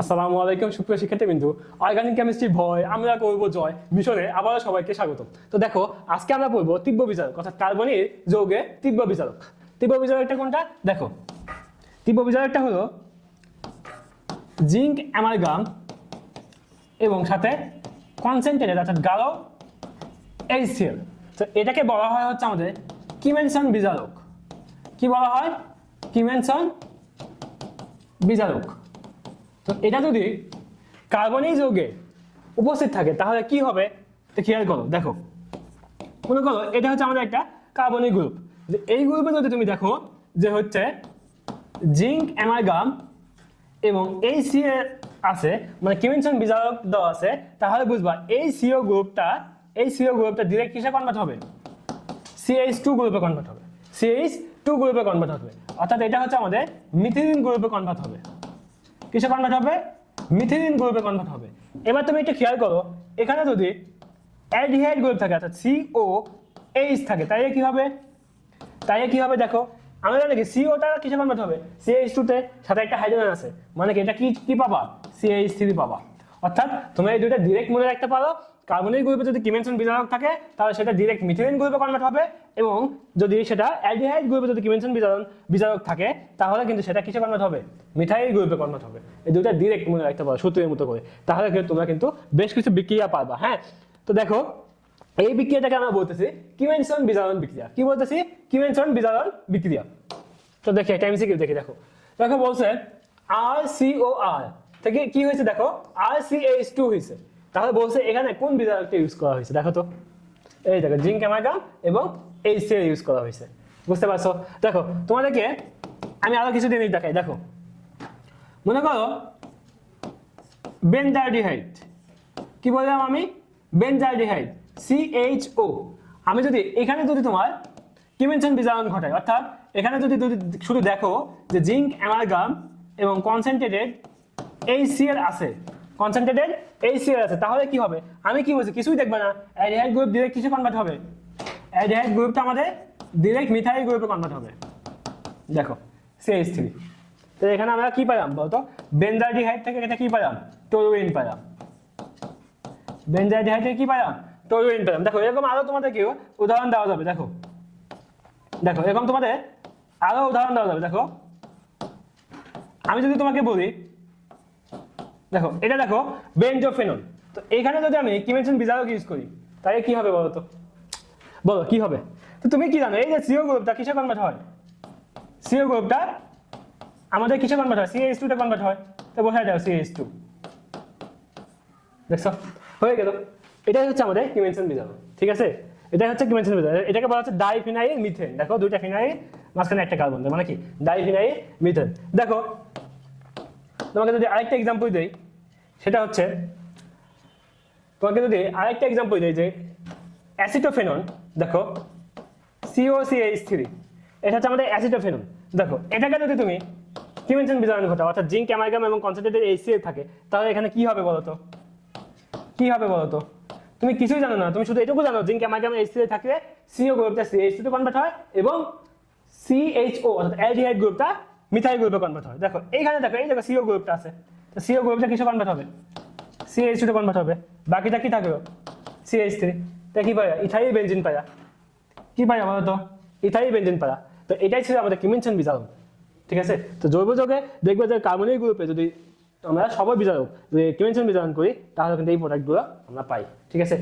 আসসালামু আলাইকুম, সুপ্রিয় শিক্ষার্থী বিন্দু অর্গানিক কেমিস্ট্রি ভয়, আমরা করব জয়। মিশনে আবারও সবাইকে স্বাগত। তো দেখো, আজকে আমরা পড়ব তীব্র বিচারক, অর্থাৎ কার্বনের যৌগে তীব্র বিচারক। তীব্র বিচারকটা কোনটা? দেখো, তীব্র বিচারকটা হলো জিঙ্ক অ্যামালগাম এবং সাথে কনসেন্ট্রেটেড অর্থাৎ গাঢ় এইচসিএল তো এটাকে বলা হয় হচ্ছে আমাদের কিমেনসন বিচারক। কি বলা হয়? কিমেনসন বিজারক তো এটা যদি কার্বনিক যৌগে উপস্থিত থাকে, তাহলে কি হবে? খেয়াল করো, দেখো। মনে করো, এটা হচ্ছে আমাদের একটা কার্বনিক গ্রুপ এই গ্রুপে যদি তুমি দেখো যে হচ্ছে জিঙ্ক অ্যামালগাম এবং এই সি আছে মানে কিমেনসন বিজারক দেওয়া আছে, তাহলে বুঝবা এই সিও গ্রুপটা এই সিও গ্রুপটা ডিরেক্ট কিসে কনভার্ট হবে? সিএইচ টু গ্রুপে কনভার্ট হবে। সিএইচ টু গ্রুপে কনভার্ট হবে। অর্থাৎ এটা হচ্ছে আমাদের মিথিলিন গ্রুপে কনভার্ট হবে। কিসে কনভার্ট হবে? মিথিলিন গ্রুপে কনভার্ট হবে। এবার তুমি একটু খেয়াল করো, এখানে যদি অ্যালডিহাইড গ্রুপ থাকে, অর্থাৎ সি ও এইচ থাকে তাই কি হবে? তাই কি হবে দেখো, আমরা জানি কি সিওটা কিসে কনভার্ট হবে? সিএইচ টুতে সাথে একটা হাইড্রোজেন আছে। মানে কি, এটা কি কি পাবা? সি এইচ থ্রি পাবা। অর্থাৎ তোমরা এই দুইটা ডিরেক্ট মনে রাখতে পারো কার্বনিক গ্রুপে যদি কিমেনসন বিজারক থাকে, তাহলে সেটা ডিরেক্ট মিথিলিন গ্রুপে কনভার্ট হবে এবং যদি সেটা অ্যালডিহাইড গ্রুপে যদি কিমেনসন বিজারক বিজারক থাকে, তাহলে কিন্তু সেটা কিসে কনভার্ট হবে? মিথাইল গ্রুপে কনভার্ট হবে। এই দুইটা ডিরেক্ট মনে রাখতে পারো, সূত্রের মতো করে। তাহলে কিন্তু তোমরা কিন্তু বেশ কিছু বিক্রিয়া পারবা হ্যাঁ? তো দেখো, এই বিক্রিয়াটাকে আমরা বলতেছি কিমেনসন বিজারণ বিক্রিয়া। কি বলতেছি? কিমেনসন বিজারণ বিক্রিয়া। তো দেখি, একটা এমসিকিউ দেখি, দেখো। দেখো বলছে আর সি ও আর থেকে কি হয়েছে দেখো? আর সি এইচ টু হয়েছে। তাহলে বলছে এখানে কোন বিজারকটা ইউজ করা হয়েছে? দেখো তো। এই দেখো, জিঙ্ক অ্যামাগাম এবং এইচ সি ইউজ করা হয়েছে। বুঝতে পারছ? দেখো, তোমাদেরকে আমি আরও কিছু জিনিস দেখাই। দেখো, মনে করো বেনজার্ডিহাইড কি বললাম আমি? বেনজার্ডিহাইড সিএইচও আমি যদি এখানে যদি তোমার কিমেনশন বিজারণ ঘটাই, অর্থাৎ এখানে যদি যদি শুধু দেখো যে জিঙ্ক অ্যামালগাম এবং কনসেন্ট্রেটেড এইচসিএল আছে কনসেন্ট্রেটেড এইচসিএল আছে। তাহলে কি হবে? আমি কি বলছি? কিছুই দেখবে না। অ্যাডিহাইড গ্রুপ ডিরেক্ট কিছু কনভার্ট হবে। অ্যাডিহাইড গ্রুপটা আমাদের ডিরেক্ট মিথাইল গ্রুপে কনভার্ট হবে। দেখো সিএইচ থ্রি তো এখানে আমরা কি পেলাম বলতো? বেনজাইডিহাইড থেকে এটা কি পেলাম? টোরুইন পেলাম। বেনজাইডিহাইড থেকে কি পেলাম? টোরুইন পেলাম। দেখো, এরকম আরও তোমাদের কেউ উদাহরণ দেওয়া যাবে, দেখো। দেখো, এরকম তোমাদের আরও উদাহরণ দেওয়া যাবে, দেখো। আমি যদি তোমাকে বলি দেখো, এটা দেখো বেনজোফেনল তো এখানে যদি আমি কিমেনশন বিজারক ইউজ করি, তাহলে কি হবে বলো তো বলো, কি হবে? তো তুমি কি জানো, এই যে সিও গ্রুপটা কিসে কনভার্ট হয়? সিও গ্রুপটা আমাদের কিসে কনভার্ট হয়? সিএইচ টুতে কনভার্ট হয়। তো বসাই দাও সিএইচ টু দেখছ? হয়ে গেল। এটাই হচ্ছে আমাদের কিমেনশন বিজারক ঠিক আছে? এটাই হচ্ছে কিমেনশন বিজারক এটাকে বলা হচ্ছে ডাইফিনাইল মিথেন দেখো, দুইটা ফিনাইল মাঝখানে একটা কার্বন মানে কি? ডাইফিনাইল মিথেন দেখো, তোমাকে যদি আরেকটা এক্সাম্পল দেই সেটা হচ্ছে, তোমাকে যদি আরেকটা এক্সাম্পল দেই যে অ্যাসিটোফেনন দেখো সিওসিএইচ থ্রি এটা হচ্ছে আমাদের অ্যাসিটোফেনন দেখো, এটাকে যদি তুমি কি মেনশন বিজারণ ঘটাও, অর্থাৎ জিঙ্ক অ্যামালগাম এবং কনসেন্ট্রেটেড এইচসিএল থাকে, তাহলে এখানে কি হবে বলো তো কি হবে বলো তো তুমি কিছুই জানো না, তুমি শুধু এটুকু জানো জিঙ্ক অ্যামালগাম এইচসিএল থাকলে সিও গ্রুপটা সিএইচ টু কনভার্ট হয় এবং সিএইচও অর্থাৎ অ্যালডিহাইড গ্রুপটা মিথাইল গ্রুপে কনভার্ট হয়। দেখো, এইখানে দেখো, এই দেখো সিও গ্রুপটা আছে। তো সিও গ্রুপটা কিসে কনভার্ট হবে? সিএইচ টু কনভার্ট হবে। বাকিটা কি থাকবে সিএইচ থ্রি তা কি পায়া? ইথাইল বেঞ্জিন পায়া। কি পায়া বলো তো বেঞ্জিন পায়া। তো এটাই ছিল আমাদের কিমেনশন বিজারক ঠিক আছে? তো জৈব যোগে দেখবে যে কার্বনিক গ্রুপে যদি আমরা সবাই বিজারক, যদি কিমেনশন বিজারণ করি, তাহলে কিন্তু এই প্রোডাক্টগুলো আমরা পাই। ঠিক আছে?